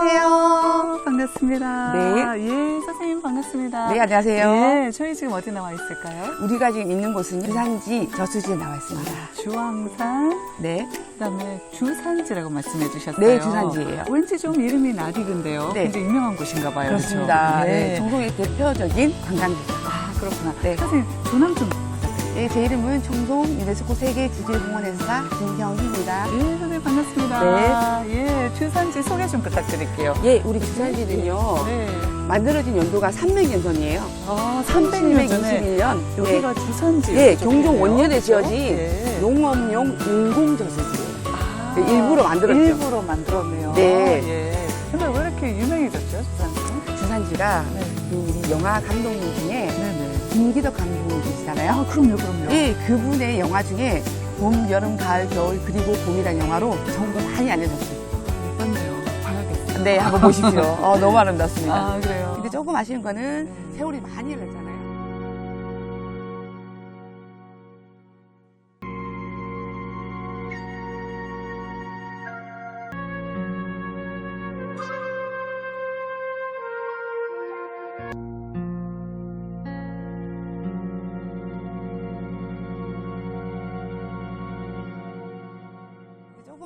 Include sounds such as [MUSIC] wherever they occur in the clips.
안녕하세요. 반갑습니다. 네. 예, 선생님 반갑습니다. 네, 안녕하세요. 예, 저희 지금 어디 나와 있을까요? 우리가 지금 있는 곳은 주산지 저수지에 나와 있습니다. 주황산, 네. 그다음에 주산지라고 말씀해 주셨어요. 네, 주산지예요. 왠지 좀 이름이 낯익은데요. 네. 굉장히 유명한 곳인가 봐요. 그렇습니다. 그렇죠? 네. 네. 청송의 대표적인 관광지죠. 아, 그렇구나. 네. 선생님, 조남 좀. 네, 제 이름은 청송 유네스코 세계 지질공원에서사 김경희입니다. 예, 선생님 반갑습니다. 예, 주산지 소개 좀 부탁드릴게요. 예, 우리 주산지는요, 네. 만들어진 연도가 300년 전이에요. 아, 300년 전에 1721년. 여기가 주산지. 예, 경종 원년에 지어진 예. 농업용 인공 저수지예요. 아, 네, 일부러 만들었죠. 일부러 만들었네요. 네. 예. 근데 왜 이렇게 유명해졌죠, 주산지는? 주산지가 네. 그 우리 영화 감독님 중에 네네. 김기덕 감독님 계시잖아요. 아, 그럼요, 그럼요. 예, 그분의 영화 중에 봄, 여름, 가을, 겨울 그리고 봄이라는 영화로 정보 많이 알려줬어요. 예뻤네요. 봐야겠어요. 네, 한번 보십시오. [LAUGHS] 어, 너무 아름답습니다. 아, 그래요. 근데 조금 아쉬운 거는 네. 세월이 많이 흘렀잖아요.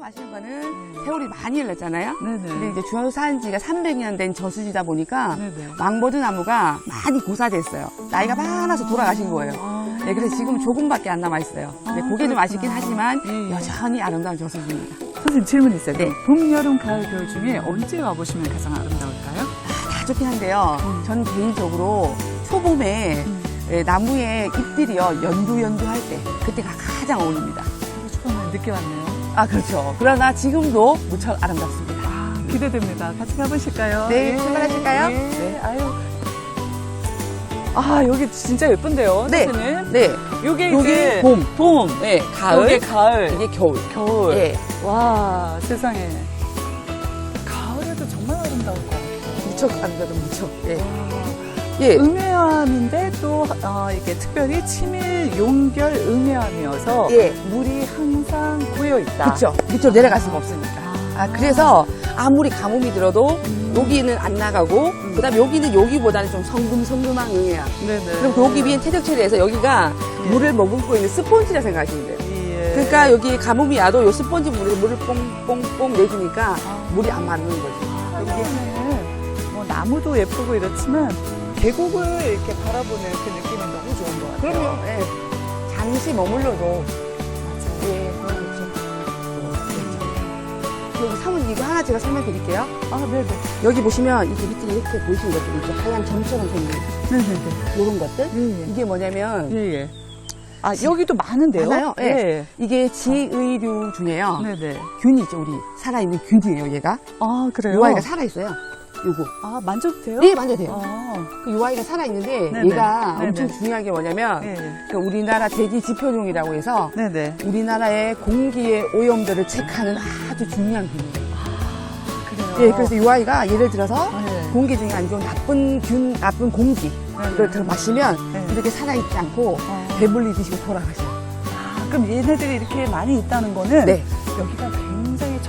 아쉬운 거는 세월이 많이 흘렀잖아요. 네네. 근데 이제 주산 지가 300년 된 저수지다 보니까 네네. 망버드 나무가 많이 고사됐어요. 나이가 많아서 돌아가신 거예요. 아, 네, 그래서 지금 조금밖에 안 남아 있어요. 아, 그게 좀. 아쉽긴 하지만 예, 예. 여전히 아름다운 저수지입니다. 선생님 질문 있어요. 네. 봄, 여름, 가을, 겨울 중에 언제 와보시면 가장 아름다울까요? 다 좋긴 한데요. 음. 전 개인적으로 초봄에 음. 예, 나무의 잎들이요 연두 연두 할 때 그때가 가장 어울립니다. 저도 처음에 늦게 왔네요. 아 그렇죠. 그러나 지금도 무척 아름답습니다. 아, 기대됩니다. 같이 가보실까요? 네, 출발하실까요? 예, 네. 아유. 아, 여기 진짜 예쁜데요, 네. 선생님? 네, 요게 요게 이제 봄, 봄. 네 가을, 요게 가을. 이게 겨울. 겨울. 예, 와, 세상에. 가을에도 정말 아름다울 것 같아요. 무척 아름다워, 무척. 예, 와. 예, 음해암인데 또 어, 이게 특별히 치밀 용결 음해암이어서 예. 물이 항상 고여 있다. 그렇죠. 밑으로 내려갈 수가 없으니까. 아, 그래서 아무리 가뭄이 들어도 음. 여기는 안 나가고, 그 다음에 여기는 여기보다는 좀 성금성금한 응애야. 네네. 그리고 여기 위엔 태적 처리해서 여기가 예. 물을 머금고 있는 스펀지라 생각하시면 돼요. 예. 그러니까 여기 가뭄이 와도 요 스펀지 물에서 물을 뽕뽕뽕 내주니까 아. 물이 안 마르는 거죠. 한편에는 뭐 나무도 예쁘고 이렇지만 계곡을 이렇게 바라보는 그 느낌이 너무 좋은 것 같아요. 그럼요. 예. 잠시 머물러도. 예, 그런 거죠. 여기 사모님 이거 하나 제가 설명 드릴게요. 아, 네네. 여기 보시면 이게 밑에 이렇게 보이시는 것들 있죠. 하얀 점처럼 생긴 네네네. 이런 것들. 예, 이게 뭐냐면 예. 예, 예. 아, 여기도 많은데요? 많아요? 예. 예. 이게 지의류 중에요. 네네. 균이죠, 우리. 살아있는 균이에요, 얘가. 아, 그래요? 요 아이가 살아있어요. 요거. 아, 만져도 돼요? 네, 만져도 돼요. 아, 그 요 아이가 살아있는데 네네. 얘가 네네. 엄청 중요한 게 뭐냐면 예. 그 우리나라 대기 지표종이라고 해서 네네. 우리나라의 공기의 오염도를 체크하는 아주 중요한 균이에요. 그래요? 예, 그래서 이 아이가 예를 들어서 아, 네. 공기 중에 안 좋은 나쁜 균, 나쁜 공기 네네. 이걸 들어 마시면 네. 이렇게 살아있지 않고 어. 배불리 드시고 돌아가셔요. 아, 그럼 얘네들이 이렇게 많이 있다는 거는 네, 여기가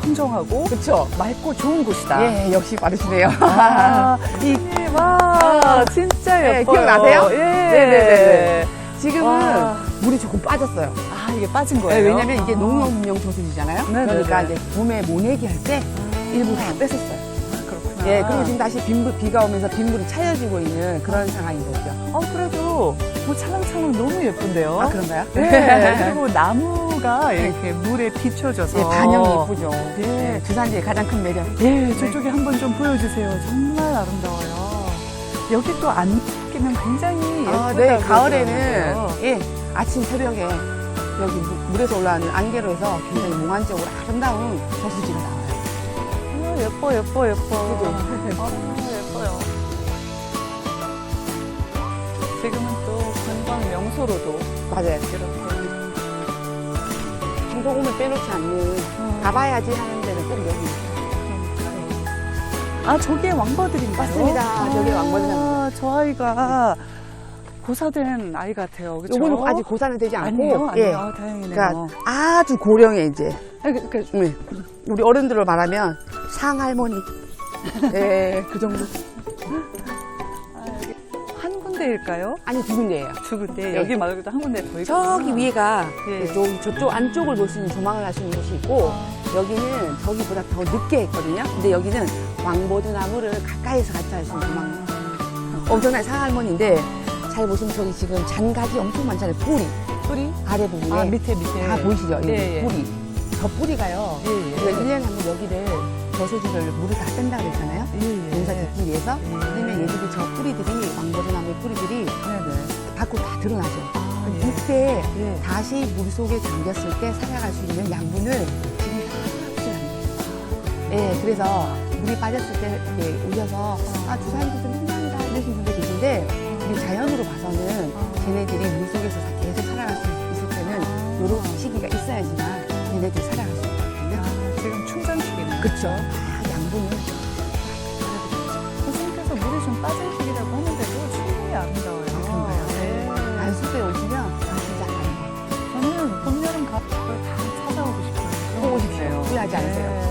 청정하고 그렇죠. 맑고 좋은 곳이다. 예, 역시 빠르시네요. 아, [LAUGHS] 이, 와, 진짜 네, 예뻐요. 기억나세요? 예. 네네네네. 지금은 와. 물이 조금 빠졌어요. 아, 이게 빠진 네, 거예요? 왜냐면 이게 아. 농업용 저수지잖아요. 네네네. 그러니까 이제 봄에 모내기 할 때 일부 다 뺐었어요. 아. 예, 그리고 지금 다시 빈물, 비가 오면서 빗물이 차여지고 있는 그런 상황인 거죠. 어, 그래도 뭐 찰랑찰랑 너무 예쁜데요? 아, 그런가요? 네. [LAUGHS] 그리고 나무가 이렇게 물에 비춰져서. 예, 반영이 이쁘죠. 네. 예, 주산지의 가장 큰 매력. 예, 저쪽에 한번 좀 보여주세요. 정말 아름다워요. 여기 또안 끼면 굉장히 예쁘다. 아, 네, 가을에는 예, 아침 새벽에 여기 무- 물에서 올라오는 안개로 해서 굉장히 몽환적으로 아름다운 저수지가 나와요. 아, 예뻐, 예뻐, 예뻐. 아, 예뻐요. 지금은 또 관광 명소로도 맞아요. 이렇게. 중소금을 빼놓지 않는 가봐야지 하는 데는 꼭 여기. 아, 저게 왕버들인가요? 맞습니다. 저게 왕버들입니다. 아, 저 아이가 고사된 아이 같아요. 그쵸? 요거는 아직 고사는 되지 않고 아니에요? 아니에요? 예. 아, 다행이네요. 그러니까 아주 고령의 이제 아, 그, 그, 네. 우리 어른들로 말하면 상할머니 [LAUGHS] 네, 그 정도. 아, 한 군데일까요? 아니, 두 군데예요. 두 군데. 네. 여기 말고도 한 군데 더 있고. 저기 위에가 예. 좀 저쪽 안쪽을 볼 수 있는 조망을 할 수 있는 곳이 있고 여기는 저기보다 더 늦게 했거든요. 근데 여기는 왕보드 나무를 가까이서 같이 할 수 있는 조망. 엄청난 상할머니인데 잘 보시면 저기 지금 잔각이 엄청 많잖아요. 뿌리. 뿌리? 아래 부분에 아, 밑에, 밑에. 다 보이시죠? 여기 예, 예. 뿌리. 저 뿌리가요. 예, 예. 우리가 1년에 한 번 여기를 저수지를 물을 다 뺀다 그랬잖아요. 예, 예. 농사 짓기 위해서. 예. 그러면 얘들이 저 뿌리들이 왕보드 나무의 뿌리들이 네네. 밖으로 다 드러나죠. 아, 예. 이때 예. 다시 물속에 잠겼을 때 살아갈 수 있는 양분을 지금 다 흡수합니다. 예, 그래서 물이 빠졌을 때 이렇게 오셔서 아, 주사님들 좀 힘납니다 이러신 분들 계신데 우리 자연으로 봐서는 쟤네들이 물속에서 계속 살아갈 수 있을 때는 이런 시기가 있어야지만 얘네들이 살아갈 그쵸. 다 양분을 선생님께서 물이 좀 빠진 시기라고 하는데도 충분히 아름다워요. 그런가요? 네. 안수도에 오시면 진짜 아름다워요. 저는 봄, 여름, 가을 다 찾아오고 싶어요. 싶어요. 곳이네요. 후회하지 않으세요?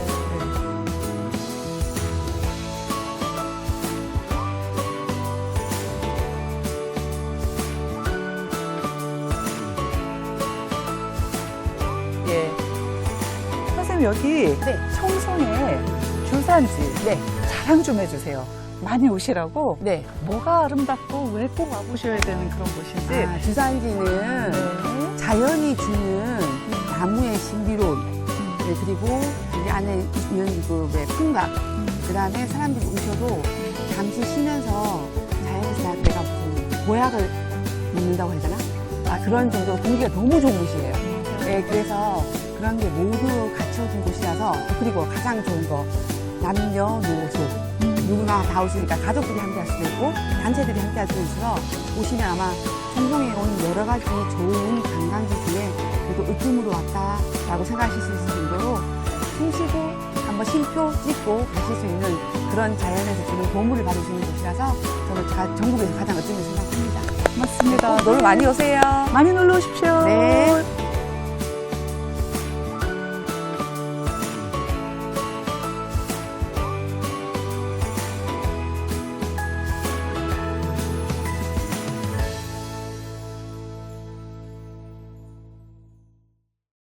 여기 네. 청송에 주산지 네, 자랑 좀 해주세요. 많이 오시라고 네. 뭐가 아름답고 왜 꼭 와보셔야 되는 그런 곳인지. 아, 주산지는 네. 자연이 주는 나무의 신비로움 네, 그리고 여기 안에 있는 그왜 풍각 그 다음에 사람들이 오셔도 잠시 쉬면서 자연에서 내가 무슨 보약을 먹는다고 해야 되나? 아, 그런 정도로 공기가 너무 좋은 곳이에요. 네, 그래서 그런 게 모두 곳이라서 그리고 가장 좋은 거 남녀 노소 누구나 다 올 수 있으니까 가족들이 함께 할 수도 있고 단체들이 함께 할 수도 있어서 오시면 아마 청송에 온 여러 가지 좋은 관광지 중에 그래도 으뜸으로 왔다라고 생각하실 수 있을 정도로 숨 쉬고 한번 쉼표 찍고 가실 수 있는 그런 자연에서 주는 보물을 받을 수 있는 곳이라서 저는 가- 전국에서 가장 으뜸을 생각합니다. 고맙습니다. 놀러 많이 오세요. 많이 놀러 오십시오. 네.